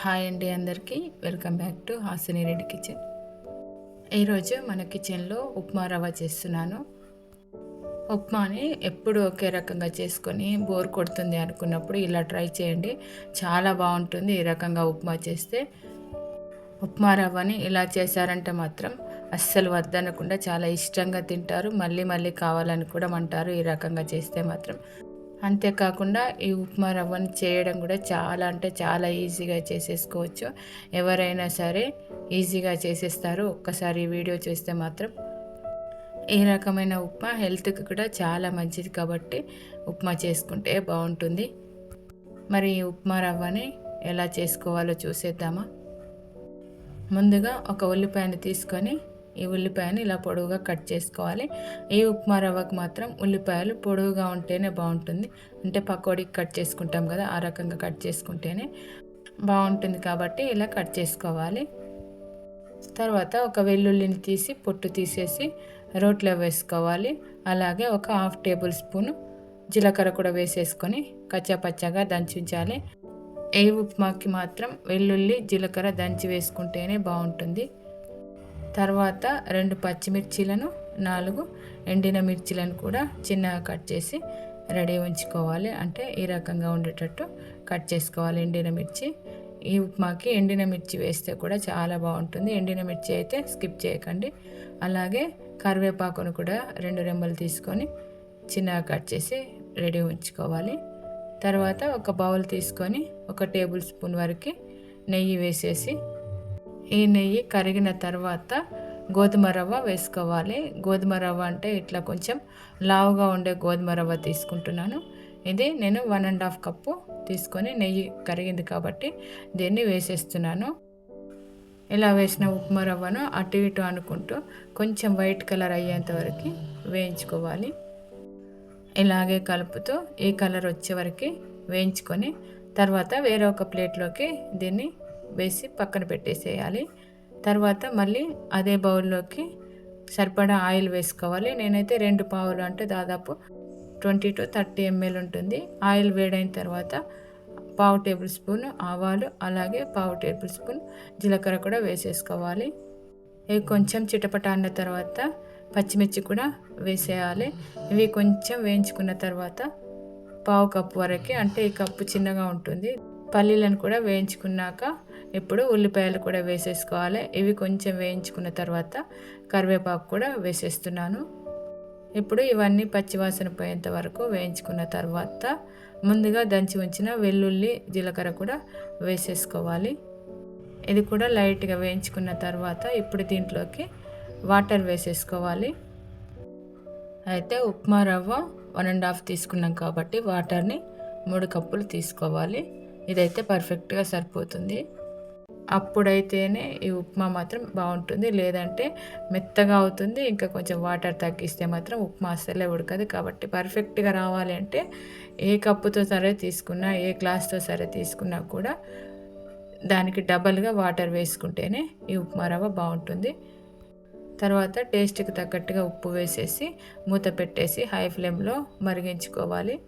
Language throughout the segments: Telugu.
హాయ్ అండి అందరికీ. Welcome back to Hasini Reddy kitchen. ఈరోజు మన కిచెన్లో ఉప్మా రవ్వ చేస్తున్నాను. ఉప్మాని ఎప్పుడు ఒకే రకంగా చేసుకొని బోర్ కొడుతుంది అనుకున్నప్పుడు ఇలా ట్రై చేయండి. చాలా బాగుంటుంది ఈ రకంగా ఉప్మా చేస్తే. ఉప్మా రవ్వని ఇలా చేశారంటే మాత్రం అస్సలు వద్దనకుండా చాలా ఇష్టంగా తింటారు. మళ్ళీ మళ్ళీ కావాలని కూడా అంటారు. ఈ రకంగా చేస్తే మాత్రం అంతేకాకుండా ఈ ఉప్మా రవ్వని చేయడం కూడా చాలా అంటే చాలా ఈజీగా చేసేసుకోవచ్చు. ఎవరైనా సరే ఈజీగా చేసేస్తారు. ఒక్కసారి వీడియో చూస్తే మాత్రం ఈ రకమైన ఉప్మా హెల్త్కి కూడా చాలా మంచిది కాబట్టి ఉప్మా చేసుకుంటే బాగుంటుంది. మరి ఈ ఉప్మా రవ్వని ఎలా చేసుకోవాలో చూసేద్దామా? ముందుగా ఒక ఉల్లిపాయను తీసుకొని ఈ ఉల్లిపాయను ఇలా పొడవుగా కట్ చేసుకోవాలి. ఈ ఉప్మా రవ్వకు మాత్రం ఉల్లిపాయలు పొడవుగా ఉంటేనే బాగుంటుంది. అంటే పకోడీకి కట్ చేసుకుంటాం కదా ఆ రకంగా కట్ చేసుకుంటేనే బాగుంటుంది కాబట్టి ఇలా కట్ చేసుకోవాలి. తర్వాత ఒక వెల్లుల్లిని తీసి పొట్టు తీసేసి రోట్లో వేసుకోవాలి. అలాగే ఒక హాఫ్ టేబుల్ స్పూన్ జీలకర్ర కూడా వేసేసుకొని కచ్చాపచ్చగా దంచించాలి. ఏ ఉప్మాకి మాత్రం వెల్లుల్లి జీలకర్ర దంచి వేసుకుంటేనే బాగుంటుంది. తర్వాత రెండు పచ్చిమిర్చీలను నాలుగు ఎండిన మిర్చీలను కూడా చిన్నగా కట్ చేసి రెడీ ఉంచుకోవాలి. అంటే ఈ రకంగా ఉండేటట్టు కట్ చేసుకోవాలి ఎండిన మిర్చి. ఈ ఉప్మాకి ఎండిన మిర్చి వేస్తే కూడా చాలా బాగుంటుంది. ఎండిన మిర్చి అయితే స్కిప్ చేయకండి. అలాగే కరివేపాకును కూడా రెండు రెమ్మలు తీసుకొని చిన్నగా కట్ చేసి రెడీ ఉంచుకోవాలి. తర్వాత ఒక బౌల్ తీసుకొని ఒక టేబుల్ స్పూన్ వరకు నెయ్యి వేసేసి ఈ నెయ్యి కరిగిన తర్వాత గోధుమ రవ్వ వేసుకోవాలి. గోధుమ రవ్వ అంటే ఇట్లా కొంచెం లావుగా ఉండే గోధుమ రవ్వ తీసుకుంటున్నాను. ఇది నేను వన్ అండ్ హాఫ్ కప్పు తీసుకొని నెయ్యి కరిగింది కాబట్టి దీన్ని వేసేస్తున్నాను. ఇలా వేసిన ఉప్మా రవ్వను అటు ఇటు అనుకుంటూ కొంచెం వైట్ కలర్ అయ్యేంత వరకు వేయించుకోవాలి. ఇలాగే కలుపుతూ ఈ కలర్ వచ్చే వరకు వేయించుకొని తర్వాత వేరే ఒక ప్లేట్లోకి దీన్ని వేసి పక్కన పెట్టేసేయాలి. తర్వాత మళ్ళీ అదే బౌల్లోకి సరిపడా ఆయిల్ వేసుకోవాలి. నేనైతే రెండు పావులు అంటే దాదాపు ట్వంటీ టు థర్టీ ఎంఎల్ ఉంటుంది. ఆయిల్ వేడైన తర్వాత పావు టేబుల్ స్పూన్ ఆవాలు అలాగే పావు టేబుల్ స్పూన్ జీలకర్ర కూడా వేసేసుకోవాలి. ఇవి కొంచెం చిటపట అన్న తర్వాత పచ్చిమిర్చి కూడా వేసేయాలి. ఇవి కొంచెం వేయించుకున్న తర్వాత పావు కప్పు వరకు అంటే ఈ కప్పు చిన్నగా ఉంటుంది. పల్లీలను కూడా వేయించుకున్నాక ఇప్పుడు ఉల్లిపాయలు కూడా వేసేసుకోవాలి. ఇవి కొంచెం వేయించుకున్న తర్వాత కరివేపాకు కూడా వేసేస్తున్నాను. ఇప్పుడు ఇవన్నీ పచ్చివాసన పోయేంత వరకు వేయించుకున్న తర్వాత ముందుగా దంచి ఉంచిన వెల్లుల్లి జీలకర్ర కూడా వేసేసుకోవాలి. ఇది కూడా లైట్గా వేయించుకున్న తర్వాత ఇప్పుడు దీంట్లోకి వాటర్ వేసేసుకోవాలి. అయితే ఉప్మా రవ్వ వన్ అండ్ హాఫ్ తీసుకున్నాం కాబట్టి వాటర్ని మూడు కప్పులు తీసుకోవాలి. ఇదైతే పర్ఫెక్ట్గా సరిపోతుంది. అప్పుడైతేనే ఈ ఉప్మా మాత్రం బాగుంటుంది. లేదంటే మెత్తగా అవుతుంది. ఇంకా కొంచెం వాటర్ తగ్గిస్తే మాత్రం ఉప్మా అస్సలే ఉడకదు. కాబట్టి పర్ఫెక్ట్గా రావాలి అంటే ఏ కప్పుతో సరే తీసుకున్నా ఏ గ్లాస్తో సరే తీసుకున్నా కూడా దానికి డబల్గా వాటర్ వేసుకుంటేనే ఈ ఉప్మా రవ్వ బాగుంటుంది. తర్వాత టేస్ట్కి తగ్గట్టుగా ఉప్పు వేసేసి మూత పెట్టేసి హై ఫ్లేమ్లో మరిగించుకోవాలి.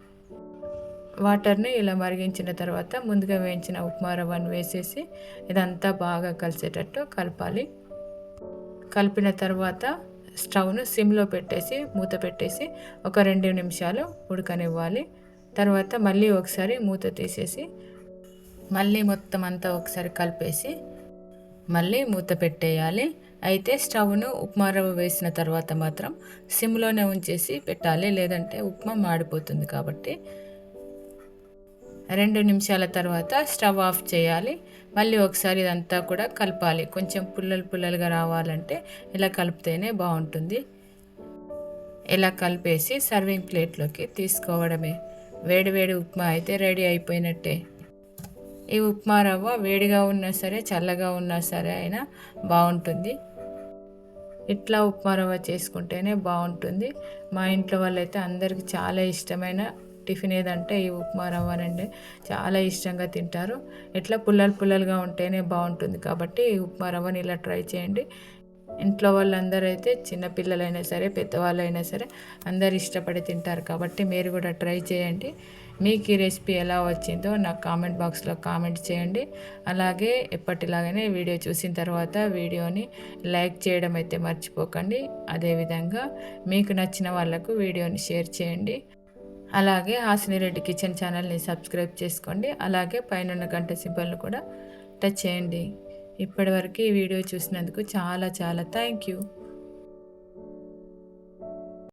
వాటర్ని ఇలా మరిగించిన తర్వాత ముందుగా వేయించిన ఉప్మా రవ్వను వేసేసి ఇదంతా బాగా కలిసేటట్టు కలపాలి. కలిపిన తర్వాత స్టవ్ను సిమ్లో పెట్టేసి మూత పెట్టేసి ఒక రెండు నిమిషాలు ఉడకనివ్వాలి. తర్వాత మళ్ళీ ఒకసారి మూత తీసేసి మళ్ళీ మొత్తం అంతా ఒకసారి కలిపేసి మళ్ళీ మూత పెట్టేయాలి. అయితే స్టవ్ను ఉప్మా రవ్వ వేసిన తర్వాత మాత్రం సిమ్లోనే ఉంచేసి పెట్టాలి. లేదంటే ఉప్మా మాడిపోతుంది కాబట్టి రెండు నిమిషాల తర్వాత స్టవ్ ఆఫ్ చేయాలి. మళ్ళీ ఒకసారి ఇదంతా కూడా కలపాలి. కొంచెం పుల్లలు పుల్లలుగా రావాలంటే ఇలా కలిపితేనే బాగుంటుంది. ఇలా కలిపేసి సర్వింగ్ ప్లేట్లోకి తీసుకోవడమే. వేడి వేడి ఉప్మా అయితే రెడీ అయిపోయినట్టే. ఈ ఉప్మా రవ్వ వేడిగా ఉన్నా సరే చల్లగా ఉన్నా సరే అయినా బాగుంటుంది. ఇట్లా ఉప్మా రవ్వ చేసుకుంటేనే బాగుంటుంది. మా ఇంట్లో వాళ్ళైతే అందరికి చాలా ఇష్టమైన టిఫిన్ ఏదంటే ఈ ఉప్మా రవ్వనండి చాలా ఇష్టంగా తింటారు. ఎట్లా పుల్లలు పుల్లలుగా ఉంటేనే బాగుంటుంది కాబట్టి ఈ ఉప్మా రవ్వని ఇలా ట్రై చేయండి. ఇంట్లో వాళ్ళందరూ అయితే చిన్నపిల్లలైనా సరే పెద్దవాళ్ళైనా సరే అందరు ఇష్టపడి తింటారు కాబట్టి మీరు కూడా ట్రై చేయండి. మీకు ఈ రెసిపీ ఎలా వచ్చిందో నాకు కామెంట్ బాక్స్లో కామెంట్ చేయండి. అలాగే ఎప్పటిలాగానే వీడియో చూసిన తర్వాత వీడియోని లైక్ చేయడం అయితే మర్చిపోకండి. అదేవిధంగా మీకు నచ్చిన వాళ్ళకు వీడియోని షేర్ చేయండి. అలాగే హాసిని రెడ్డి కిచెన్ ఛానల్ని సబ్స్క్రైబ్ చేసుకోండి. అలాగే పైన గంట సింబల్ని కూడా టచ్ చేయండి. ఇప్పటివరకు ఈ వీడియో చూసినందుకు చాలా చాలా థ్యాంక్ యూ.